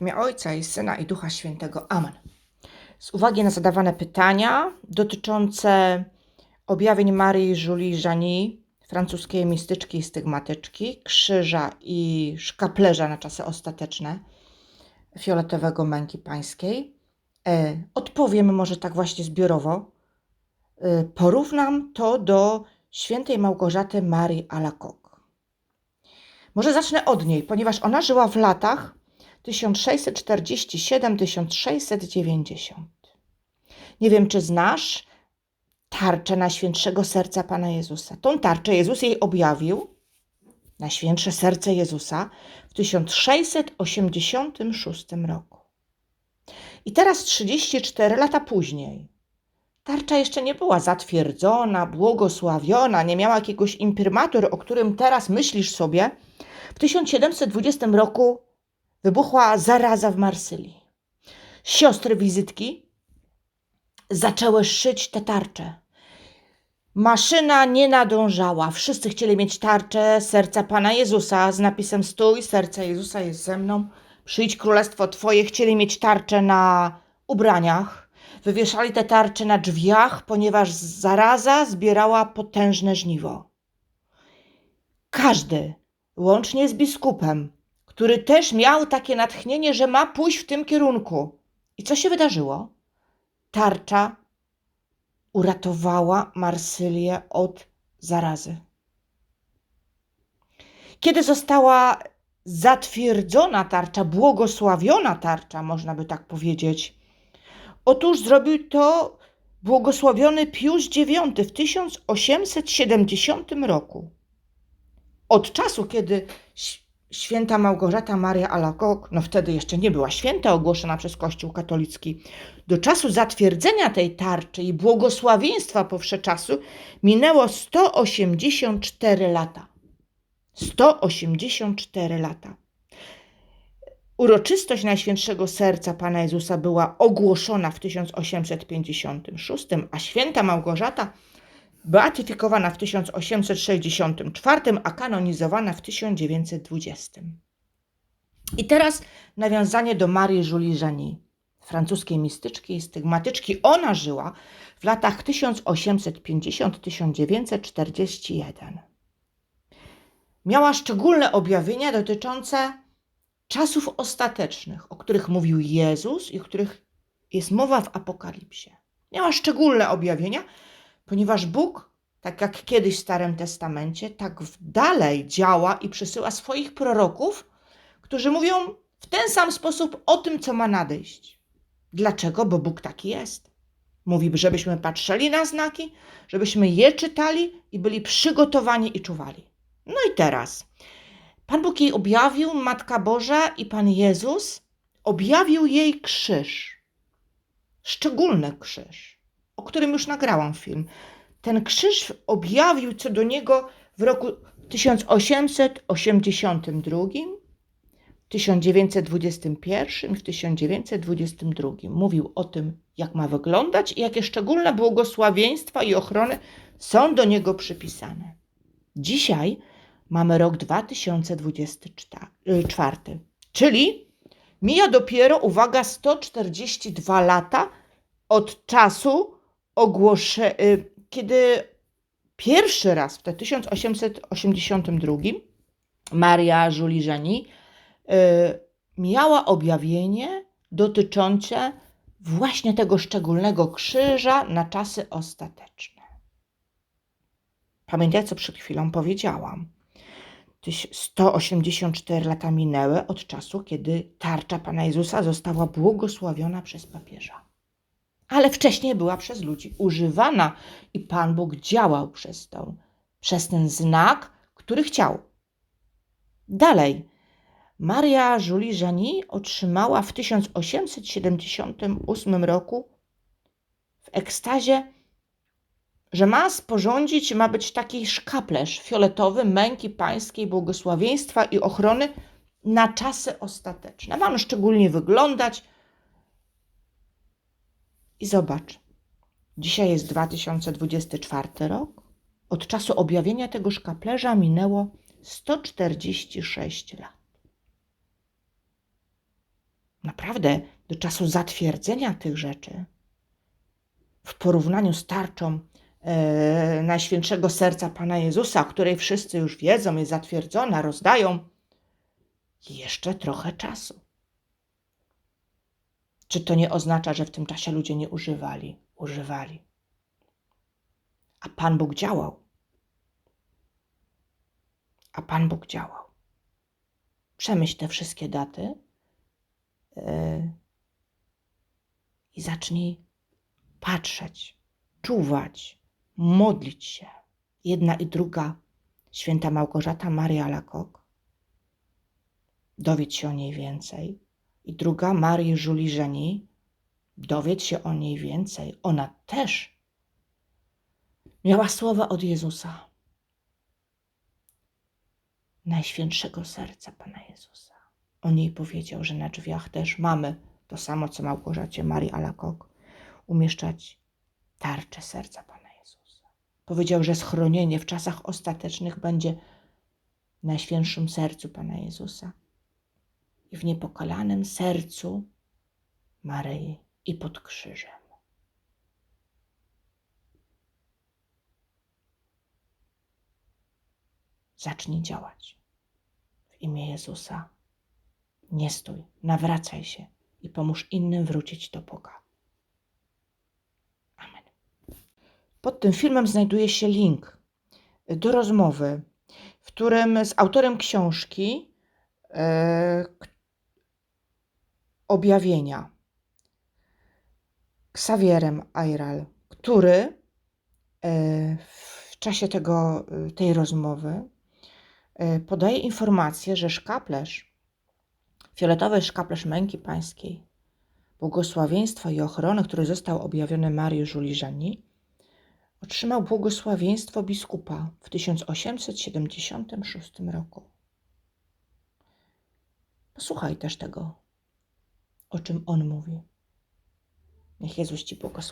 W imię Ojca i Syna i Ducha Świętego. Amen. Z uwagi na zadawane pytania dotyczące objawień Marii Julie Jani, francuskiej mistyczki i stygmatyczki, krzyża i szkaplerza na czasy ostateczne, fioletowego męki pańskiej, e, odpowiem może tak właśnie zbiorowo. E, porównam to do świętej Małgorzaty Marii Alacoque. Może zacznę od niej, ponieważ ona żyła w latach 1647-1690. Nie wiem, czy znasz tarczę Najświętszego Serca Pana Jezusa. Tą tarczę Jezus jej objawił, Najświętsze Serce Jezusa, w 1686 roku. I teraz 34 lata później. Tarcza jeszcze nie była zatwierdzona, błogosławiona, nie miała jakiegoś imprimatur, o którym teraz myślisz sobie. W 1720 roku wybuchła zaraza w Marsylii. Siostry wizytki zaczęły szyć te tarcze. Maszyna nie nadążała. Wszyscy chcieli mieć tarczę serca Pana Jezusa z napisem Stój, serce Jezusa jest ze mną. Przyjdź królestwo Twoje. Chcieli mieć tarczę na ubraniach. Wywieszali te tarcze na drzwiach, ponieważ zaraza zbierała potężne żniwo. Każdy, łącznie z biskupem, który też miał takie natchnienie, że ma pójść w tym kierunku. I co się wydarzyło? Tarcza uratowała Marsylię od zarazy. Kiedy została zatwierdzona tarcza, błogosławiona tarcza, można by tak powiedzieć, otóż zrobił to błogosławiony Pius IX w 1870 roku. Od czasu, kiedy święta Małgorzata Maria Alacoque, no wtedy jeszcze nie była święta ogłoszona przez Kościół katolicki, do czasu zatwierdzenia tej tarczy i błogosławieństwa powszeczasu minęło 184 lata. 184 lata. Uroczystość Najświętszego Serca Pana Jezusa była ogłoszona w 1856, a święta Małgorzata beatyfikowana w 1864, a kanonizowana w 1920. I teraz nawiązanie do Marii Julie Jani, francuskiej mistyczki i stygmatyczki. Ona żyła w latach 1850-1941. Miała szczególne objawienia dotyczące czasów ostatecznych, o których mówił Jezus i o których jest mowa w Apokalipsie. Miała szczególne objawienia, ponieważ Bóg, tak jak kiedyś w Starym Testamencie, tak dalej działa i przysyła swoich proroków, którzy mówią w ten sam sposób o tym, co ma nadejść. Dlaczego? Bo Bóg taki jest. Mówi, żebyśmy patrzyli na znaki, żebyśmy je czytali i byli przygotowani i czuwali. No i teraz. Pan Bóg jej objawił, Matka Boża i Pan Jezus objawił jej krzyż. Szczególny krzyż o którym już nagrałam film. Ten krzyż objawił co do niego w roku 1882, 1921 i w 1922. Mówił o tym, jak ma wyglądać i jakie szczególne błogosławieństwa i ochrony są do niego przypisane. Dzisiaj mamy rok 2024, czyli mija dopiero, uwaga, 142 lata od czasu, y, kiedy pierwszy raz w 1882 Maria Julie Jani y, miała objawienie dotyczące właśnie tego szczególnego krzyża na czasy ostateczne. Pamiętaj, co przed chwilą powiedziałam. 184 lata minęły od czasu, kiedy tarcza Pana Jezusa została błogosławiona przez papieża ale wcześniej była przez ludzi używana i Pan Bóg działał przez tą, przez ten znak, który chciał. Dalej, Maria Julie Jani otrzymała w 1878 roku w ekstazie, że ma sporządzić, ma być taki szkaplerz fioletowy męki pańskiej, błogosławieństwa i ochrony na czasy ostateczne. Ma on szczególnie wyglądać, i zobacz, dzisiaj jest 2024 rok. Od czasu objawienia tego szkaplerza minęło 146 lat. naprawdę do czasu zatwierdzenia tych rzeczy, w porównaniu z tarczą e, Najświętszego Serca Pana Jezusa, o której wszyscy już wiedzą, jest zatwierdzona, rozdają, jeszcze trochę czasu. Czy to nie oznacza, że w tym czasie ludzie nie używali? Używali. A Pan Bóg działał. A Pan Bóg działał. Przemyśl te wszystkie daty yy, i zacznij patrzeć, czuwać, modlić się. Jedna i druga, święta Małgorzata Maria Lakok, dowiedz się o niej więcej. I druga, Marii Julie Żeni, dowiedz się o niej więcej. Ona też miała słowa od Jezusa. Najświętszego serca Pana Jezusa. O niej powiedział, że na drzwiach też mamy to samo, co Małgorzacie Marii Alakok, umieszczać tarczę serca Pana Jezusa. Powiedział, że schronienie w czasach ostatecznych będzie w Najświętszym Sercu Pana Jezusa i w niepokalanym sercu Maryi i pod krzyżem. Zacznij działać w imię Jezusa. Nie stój, nawracaj się i pomóż innym wrócić do Boga. Amen. Pod tym filmem znajduje się link do rozmowy, w którym z autorem książki k- objawienia, Ksawierem Ayral, który e, w czasie tego, e, tej rozmowy e, podaje informację, że szkaplerz, fioletowy szkaplerz męki pańskiej, błogosławieństwa i ochrony, który został objawiony Marii Żuliżani, otrzymał błogosławieństwo biskupa w 1876 roku. Posłuchaj też tego, o czym on mówi. Niech Jezus Ci błogosławi.